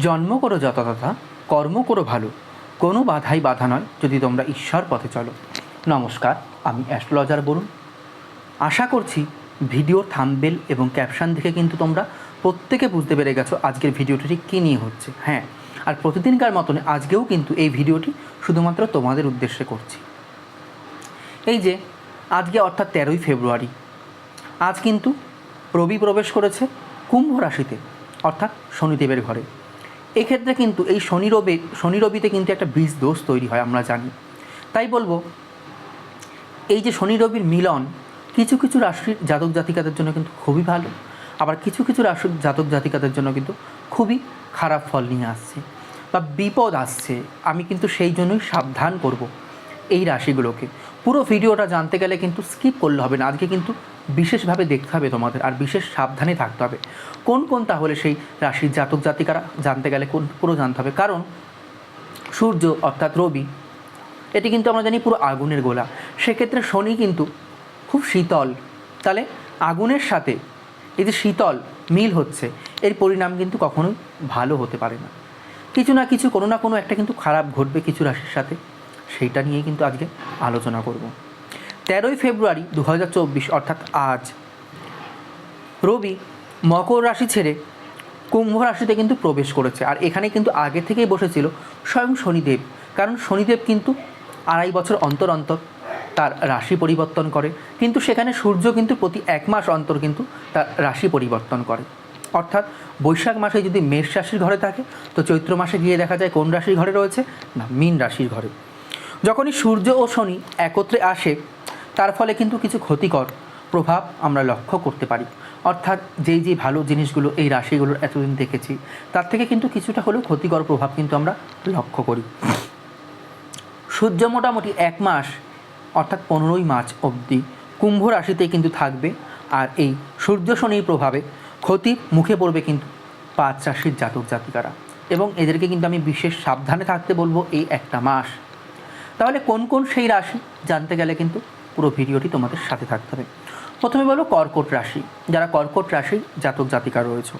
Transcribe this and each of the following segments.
জন্ম করো যথাযথা, কর্ম করো ভালো। কোনো বাধাই বাধা নয় যদি তোমরা ঈশ্বর পথে চলো। নমস্কার, আমি অ্যাস্ট্রোলজার বলুন আশা করছি ভিডিও থাম্বেল এবং ক্যাপশন দেখে কিন্তু তোমরা প্রত্যেকে বুঝতে পেরে গেছো আজকের ভিডিওটি ঠিক কী নিয়ে হচ্ছে। হ্যাঁ আর প্রতিদিনকার মতন আজকেও কিন্তু এই ভিডিওটি শুধুমাত্র তোমাদের উদ্দেশ্যে করছি। এই যে, আজকে অর্থাৎ তেরোই ফেব্রুয়ারি, আজ কিন্তু রবি প্রবেশ করেছে কুম্ভ রাশিতে, অর্থাৎ শনিদেবের ঘরে। এক্ষেত্রে কিন্তু এই শনি রবি, শনি রবিতে কিন্তু একটা বীজ দোষ তৈরি হয়, আমরা জানি। তাই বলব, এই যে শনি রবির মিলন, কিছু কিছু রাশির জাতক জাতিকাদের জন্য কিন্তু খুবই ভালো। আবার কিছু কিছু রাশির জাতক জাতিকাদের জন্য কিন্তু খুবই খারাপ ফল নিয়ে আসছে বা বিপদ আসছে। আমি কিন্তু সেই জন্যই সাবধান করব এই রাশিগুলোকে। পুরো ভিডিওটা জানতে গেলে কিন্তু স্কিপ করলে হবে না। আজকে কিন্তু বিশেষভাবে দেখতে হবে তোমাদের আর বিশেষ সাবধানে থাকতে হবে। কোন কোন তাহলে সেই রাশির জাতক জাতিকারা জানতে গেলে কোন পুরো জানতে হবে? কারণ সূর্য অর্থাৎ রবি, এটি কিন্তু আমরা জানি পুরো আগুনের গোলা। সেক্ষেত্রে শনি কিন্তু খুব শীতল। তাহলে আগুনের সাথে এই যে শীতল মিল হচ্ছে, এর পরিণাম কিন্তু কখনোই ভালো হতে পারে না। কিছু না কিছু কোনো না কোনো একটা কিন্তু খারাপ ঘটবে কিছু রাশির সাথে। সেইটা নিয়েই কিন্তু আজকে আলোচনা করব। তেরোই ফেব্রুয়ারি দু হাজার চব্বিশ, অর্থাৎ আজ। রবি মকর রাশি ছেড়ে কুম্ভ রাশিতে কিন্তু প্রবেশ করেছে। আর এখানে কিন্তু আগে থেকেই বসেছিল স্বয়ং শনিদেব। কারণ শনিদেব কিন্তু আড়াই বছর অন্তর অন্তর তার রাশি পরিবর্তন করে। কিন্তু সেখানে সূর্য কিন্তু প্রতি এক মাস অন্তর কিন্তু তার রাশি পরিবর্তন করে। অর্থাৎ বৈশাখ মাসে যদি মেষ রাশির ঘরে থাকে, তো চৈত্র মাসে গিয়ে দেখা যায় কোন রাশির ঘরে রয়েছে? না, মীন রাশির ঘরে। যখনই সূর্য ও শনি একত্রে আসে তার ফলে কিন্তু কিছু ক্ষতিকর প্রভাব আমরা লক্ষ্য করতে পারি। অর্থাৎ যেই যে ভালো জিনিসগুলো এই রাশিগুলোর এতদিন দেখেছি, তার থেকে কিন্তু কিছুটা হলেও ক্ষতিকর প্রভাব কিন্তু আমরা লক্ষ্য করি। সূর্য মোটামুটি এক মাস, অর্থাৎ পনেরোই মার্চ অবধি কুম্ভ রাশিতে কিন্তু থাকবে আর এই সূর্য শনির প্রভাবে ক্ষতির মুখে পড়বে কিন্তু পাঁচ রাশির জাতক জাতিকারা। এবং এদেরকে কিন্তু আমি বিশেষ সাবধানে থাকতে বলব এই একটা মাস। তাহলে কোন কোন সেই রাশি জানতে গেলে কিন্তু পুরো ভিডিওটি তোমাদের সাথে থাকতে হবে। প্রথমে বলো কর্কট রাশি। যারা কর্কট রাশি, জাতক, জাতিকা রয়েছে,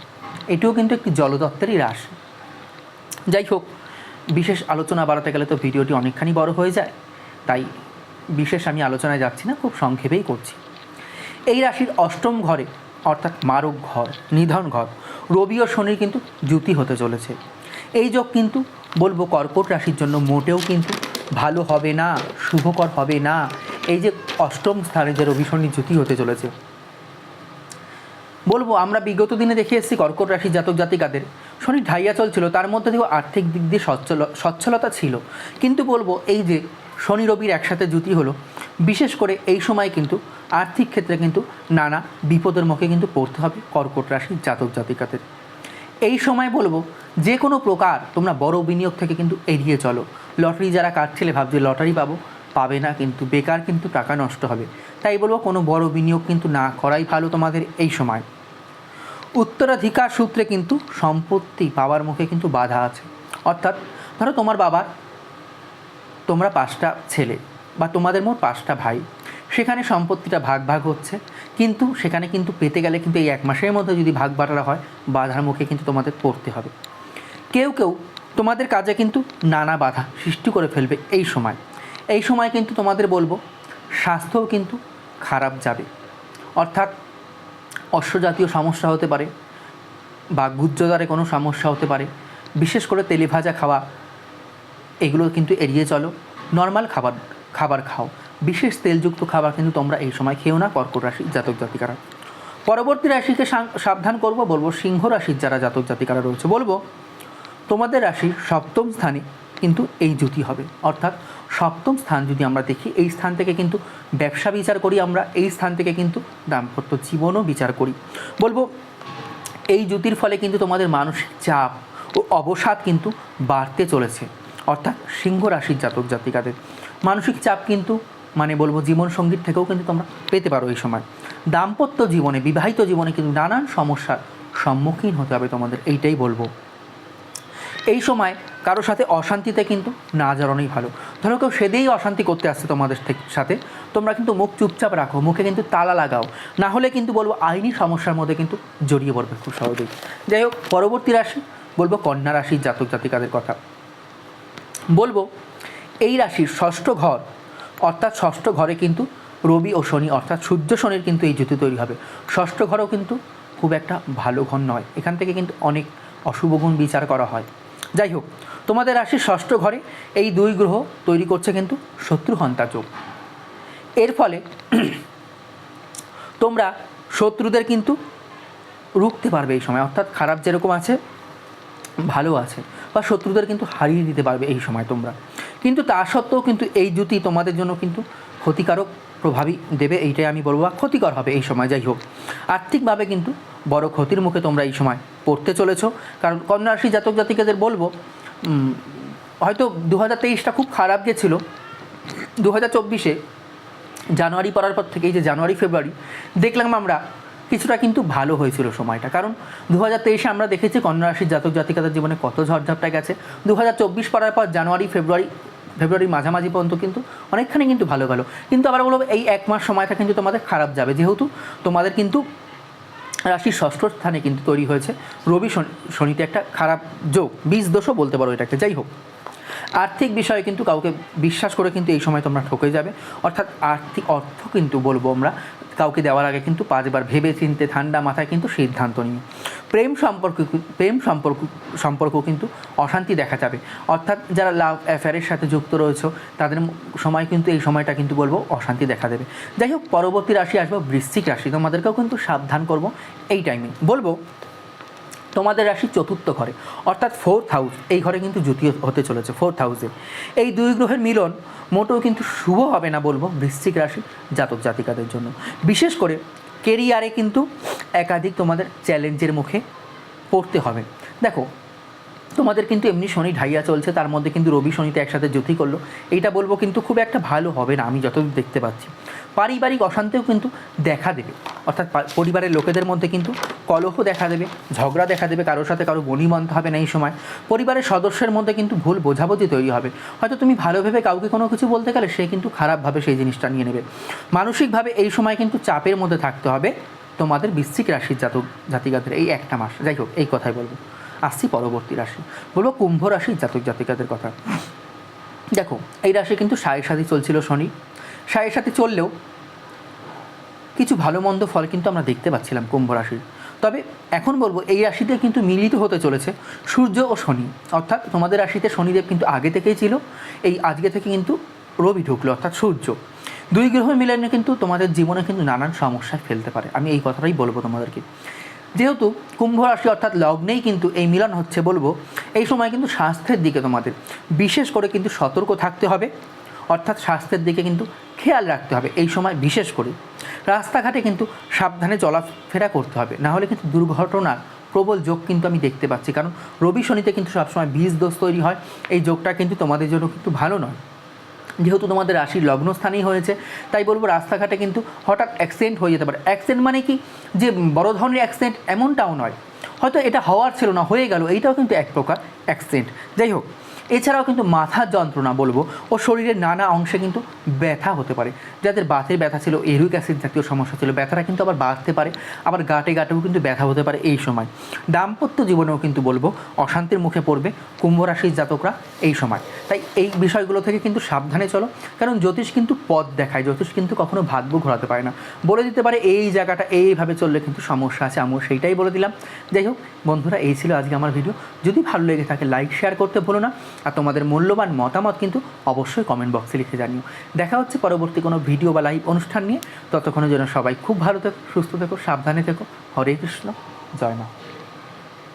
এটিও কিন্তু একটি জলতত্ত্বেরই রাশি। যাই হোক, বিশেষ আলোচনা বাড়াতে গেলে তো ভিডিওটি অনেকখানি বড় হয়ে যায়। তাই বিশেষ আমি আলোচনায় যাচ্ছি না, খুব সংক্ষেপেই করছি। এই রাশির অষ্টম ঘরে, অর্থাৎ মারক ঘর, নিধন ঘর, রবি ও শনির কিন্তু জুতি হতে চলেছে। এই যোগ কিন্তু বলব কর্কট রাশির জন্য মোটেও কিন্তু ভালো হবে না, শুভকর হবে না। এই যে অষ্টম স্থানে যে রবি শনি জুতি হতে চলেছে, বলব আমরা বিগত দিনে দেখে এসেছি কর্কট রাশি জাতক জাতিকাদের। শনি ঢাইয়া চলছিল, তার মধ্যে দিয়েও আর্থিক দিক দিয়ে সচ্ছল, সচ্ছলতা ছিল। কিন্তু বলব এই যে শনি রবির একসাথে জুতি হলো, বিশেষ করে এই সময় কিন্তু আর্থিক ক্ষেত্রে কিন্তু নানা বিপদের মুখে কিন্তু পড়তে হবে কর্কট রাশির জাতক জাতিকাদের। এই সময় বলব যে কোনো প্রকার তোমরা বড় বিনিয়োগ থেকে কিন্তু এড়িয়ে চলো। লটারি যারা কাটছিলে, ভাবছে লটারি পাবো। পাবে না কিন্তু, বেকার কিন্তু টাকা নষ্ট হবে। তাই বলব, কোনো বড় বিনিয়োগ কিন্তু না করাই ভালো তোমাদের এই সময়। উত্তরাধিকার সূত্রে কিন্তু সম্পত্তি পাওয়ার মুখে কিন্তু বাধা আছে। অর্থাৎ, ধরো তোমার বাবার তোমরা পাঁচটা ছেলে বা তোমাদের মোট পাঁচটা ভাই। সেখানে সম্পত্তিটা ভাগ ভাগ হচ্ছে, কিন্তু সেখানে কিন্তু পেতে গেলে কিন্তু এই এক মাসের মধ্যে যদি ভাগ বাটারা হয়, বাধার মুখে কিন্তু তোমাদের পড়তে হবে। কেউ কেউ তোমাদের কাজে কিন্তু নানা বাধা সৃষ্টি করে ফেলবে এই সময়। এই সময় কিন্তু তোমাদের বলব, স্বাস্থ্যও কিন্তু খারাপ যাবে। অর্থাৎ অশ্বজাতীয় সমস্যা হতে পারে বা গুজ্জদারে কোনো সমস্যা হতে পারে। বিশেষ করে তেলে ভাজা খাওয়া, এগুলো কিন্তু এড়িয়ে চলো। নর্মাল খাবার খাবার খাও। বিশেষ তেলযুক্ত খাবার কিন্তু তোমরা এই সময় খেও না, কর্কট রাশি জাতক জাতিকারা। পরবর্তী রাশিকে সাবধান করব, বলব সিংহ রাশির যারা জাতক জাতিকারা রয়েছে, বলব তোমাদের রাশির সপ্তম স্থানে কিন্তু এই জুতি হবে। অর্থাৎ সপ্তম স্থান যদি আমরা দেখি, এই স্থান থেকে কিন্তু ব্যবসা বিচার করি আমরা, এই স্থান থেকে কিন্তু দাম্পত্য জীবনও বিচার করি। বলব, এই জ্যোতির ফলে কিন্তু তোমাদের মানসিক চাপ ও অবসাদ কিন্তু বাড়তে চলেছে, অর্থাৎ সিংহ রাশির জাতক জাতিকাদের। মানসিক চাপ কিন্তু মানে বলব জীবন সংগীত থেকেও কিন্তু তোমরা পেতে পারো এই সময়। দাম্পত্য জীবনে, বিবাহিত জীবনে কিন্তু নানান সমস্যার সম্মুখীন হতে হবে তোমাদের, এইটাই বলব। এই সময় কারোর সাথে অশান্তিতে কিন্তু না জড়ানোই ভালো। ধরো কেউ সেদেই অশান্তি করতে আসছে তোমাদের সাথে, তোমরা কিন্তু মুখ চুপচাপ রাখো, মুখে কিন্তু তালা লাগাও। না হলে কিন্তু বলব আইনি সমস্যার মধ্যে কিন্তু জড়িয়ে পড়বে খুব সহজেই। যাই হোক, পরবর্তী রাশি, বলব কন্যা রাশির জাতক জাতিকাদের কথা। বলব এই রাশির ষষ্ঠ ঘর, অর্থাৎ ষষ্ঠ ঘরে কিন্তু রবি ও শনি, অর্থাৎ সূর্য শনির কিন্তু এই জ্যোতি তৈরি হবে। ষষ্ঠ ঘরেও কিন্তু খুব একটা ভালো ঘর নয়। এখান থেকে কিন্তু অনেক অশুভ গুণ বিচার করা হয়। যাই হোক, তোমাদের রাশির ষষ্ঠ ঘরে এই দুই গ্রহ তৈরি করছে কিন্তু শত্রু হন্তা যোগ। এর ফলে তোমরা শত্রুদের কিন্তু রুখতে পারবে এই সময়, অর্থাৎ খারাপ যেরকম আছে ভালো আছে, বা শত্রুদের কিন্তু হারিয়ে দিতে পারবে এই সময় তোমরা। কিন্তু তা সত্ত্বেও কিন্তু এই জুতি তোমাদের জন্য কিন্তু ক্ষতিকারক প্রভাবই দেবে, এইটাই আমি বলব, বা ক্ষতিকর হবে এই সময়, যাই হোক। আর্থিকভাবে কিন্তু বড় ক্ষতির মুখে তোমরা এই সময় পড়তে চলেছো। কারণ কন্যা জাতক জাতিকাদের বলব হয়তো দু হাজার তেইশটা খুব খারাপ গেছিল। দু হাজার চব্বিশে জানুয়ারি পড়ার পর থেকে এই যে জানুয়ারি, ফেব্রুয়ারি, দেখলাম আমরা কিছুটা কিন্তু ভালো হয়েছিল সময়টা। কারণ দু হাজার তেইশে আমরা দেখেছি কন্যা রাশির জাতক জাতিকাদের জীবনে কত ঝড়ঝাপটা গেছে। দু হাজার চব্বিশ পড়ার পর জানুয়ারি, ফেব্রুয়ারি ফেব্রুয়ারি মাঝামাঝি পর্যন্ত কিন্তু অনেকখানি কিন্তু ভালো গেল। কিন্তু আবার বলব, এই এক মাস সময়টা কিন্তু তোমাদের খারাপ যাবে। যেহেতু তোমাদের কিন্তু রাশির ষষ্ঠ স্থানে কিন্তু তৈরি হয়েছে। রবি শনি- শনিতে একটা খারাপ যোগ বীজ দোষও বলতে পারো এটাকে, যাই হোক। আর্থিক বিষয়ে কিন্তু কাউকে বিশ্বাস করে কিন্তু এই সময় তোমরা ঠকে যাবে। অর্থাৎ আর্থিক অর্থ কিন্তু বলব আমরা, কাউকে দেওয়ার আগে কিন্তু পাঁচবার ভেবে চিনতে ঠান্ডা মাথায় কিন্তু সিদ্ধান্ত নিয়ে। প্রেম সম্পর্ক প্রেম সম্পর্ক সম্পর্ক কিন্তু অশান্তি দেখা যাবে। অর্থাৎ যারা লাভ অ্যাফেয়ারের সাথে যুক্ত রয়েছে, তাদের সময় কিন্তু এই সময়টা কিন্তু বলব অশান্তি দেখা দেবে। যাই হোক, পরবর্তী রাশি আসব বৃশ্চিক রাশি, তোমাদেরকেও কিন্তু সাবধান করব এই টাইমে বলব তোমাদের রাশি চতুর্থ ঘরে। অর্থাৎ ফোর্থ হাউস এই ঘরে কিন্তু জ্যোতি হতে চলেছে ফোর্থ হাউসে এই দুই গ্রহের মিলন মোটেও কিন্তু শুভ হবে না বলব বৃশ্চিক রাশি, জাতক জাতিকাদের জন্য। বিশেষ করে কেরিয়ারে কিন্তু একাধিক তোমাদের চ্যালেঞ্জের মুখে পড়তে হবে। দেখো, তোমাদের কিন্তু এমনি শনি ঢাইয়া চলছে, তার মধ্যে কিন্তু রবি শনিতে একসাথে জ্যোতি করল। এইটা বলব কিন্তু খুব একটা ভালো হবে না, আমি যতদূর দেখতে পাচ্ছি। পারিবারিক অশান্তিও কিন্তু দেখা দেবে। অর্থাৎ পরিবারের লোকেদের মধ্যে কিন্তু কলহ দেখা দেবে, ঝগড়া দেখা দেবে, কারোর সাথে কারও বনিমন্ত হবে না এই সময়। পরিবারের সদস্যের মধ্যে কিন্তু ভুল বোঝাবুঝি তৈরি হবে। হয়তো তুমি ভালো ভেবে কাউকে কোনো কিছু বলতে গেলে সে কিন্তু খারাপভাবে সেই জিনিসটা নিয়ে নেবে। মানসিকভাবে এই সময় কিন্তু চাপের মধ্যে থাকতে হবে তোমাদের বৃশ্চিক রাশির জাতক, জাতিকাদের, এই একটা মাস। যাই হোক, এই কথাই বলব। আসছি পরবর্তী রাশি। বলব কুম্ভ রাশির জাতক, জাতিকাদের কথা। দেখো, এই রাশি কিন্তু সায়ের সাথে চলছিল শনি। সায়ের সাথে চললেও কিছু ভালো মন্দ ফল কিন্তু আমরা দেখতে পাচ্ছিলাম কুম্ভ রাশির। তবে এখন বলব, এই রাশিতে কিন্তু মিলিত হতে চলেছে সূর্য ও শনি। অর্থাৎ তোমাদের রাশিতে শনিদেব কিন্তু আগে থেকেই ছিল, এই আজকে থেকে কিন্তু রবি ঢুকলো, অর্থাৎ সূর্য। দুই গ্রহ মিলনে কিন্তু তোমাদের জীবনে কিন্তু নানান সমস্যায় ফেলতে পারে। আমি এই কথাটাই বলব তোমাদেরকে। যেহেতু কুম্ভ রাশি অর্থাৎ লগ্নেই কিন্তু এই মিলন হচ্ছে বলব, এই সময় কিন্তু স্বাস্থ্যের দিকে তোমাদের বিশেষ করে কিন্তু সতর্ক থাকতে হবে। অর্থাৎ স্বাস্থ্যের দিকে কিন্তু খেয়াল রাখতে হবে, এই সময় বিশেষ করে। রাস্তাঘাটে কিন্তু সাবধানে চলাফেরা করতে হবে, না হলে কিন্তু দুর্ঘটনার প্রবল যোগ কিন্তু আমি দেখতে পাচ্ছি। কারণ রবি শনিতে কিন্তু সবসময় বীজ দোষ তৈরি হয়, এই যোগটা কিন্তু তোমাদের জন্য কিন্তু ভালো নয়। যেহেতু তোমাদের রাশির লগ্নস্থানেই হয়েছে, তাই বলব রাস্তাঘাটে কিন্তু হঠাৎ অ্যাক্সিডেন্ট হয়ে যেতে পারে। অ্যাক্সিডেন্ট মানে কি? যে বড় ধরনের অ্যাক্সিডেন্ট এমনটাও নয়, হয়তো এটা হওয়ার ছিল না, হয়ে গেল, এইটাও কিন্তু এক প্রকার অ্যাক্সিডেন্ট যাই হোক এছাড়াও কিন্তু মাথার যন্ত্রণা বলব ও শরীরের নানা অংশে কিন্তু ব্যথা হতে পারে। যাদের বাতের ব্যথা ছিল, এরুইক অ্যাসিড জাতীয় সমস্যা ছিল, ব্যথাটা কিন্তু আবার বাড়তে পারে, আবার গাটে গাটেও কিন্তু ব্যথা হতে পারে এই সময়। দাম্পত্য জীবনেও কিন্তু বলব অশান্তির মুখে পড়বে কুম্ভ রাশির জাতকরা এই সময়। তাই এই বিষয়গুলো থেকে কিন্তু সাবধানে চলো, কারণ জ্যোতিষ কিন্তু পথ দেখায়, জ্যোতিষ কিন্তু কখনো ভাগ্য ঘোরাতে পারে না। বলে দিতে পারে এই জায়গাটা এইভাবে চললে কিন্তু সমস্যা আছে, আমিও সেইটাই বলে দিলাম। যাই হোক, বন্ধুরা, এই ছিল আজকে আমার ভিডিও। যদি ভালো লেগে থাকে, লাইক, শেয়ার করতে ভুলো না। আর তোমাদের মূল্যবান মতামত কিন্তু অবশ্যই কমেন্ট বক্সে লিখে জানিও। দেখা হচ্ছে পরবর্তী কোনো ভিডিও বা লাইভ অনুষ্ঠান নিয়ে। ততক্ষণের জন্য সবাই খুব ভালো থেকো, সুস্থ থেকো, সাবধানে থেকো। হরে কৃষ্ণ, জয় মা।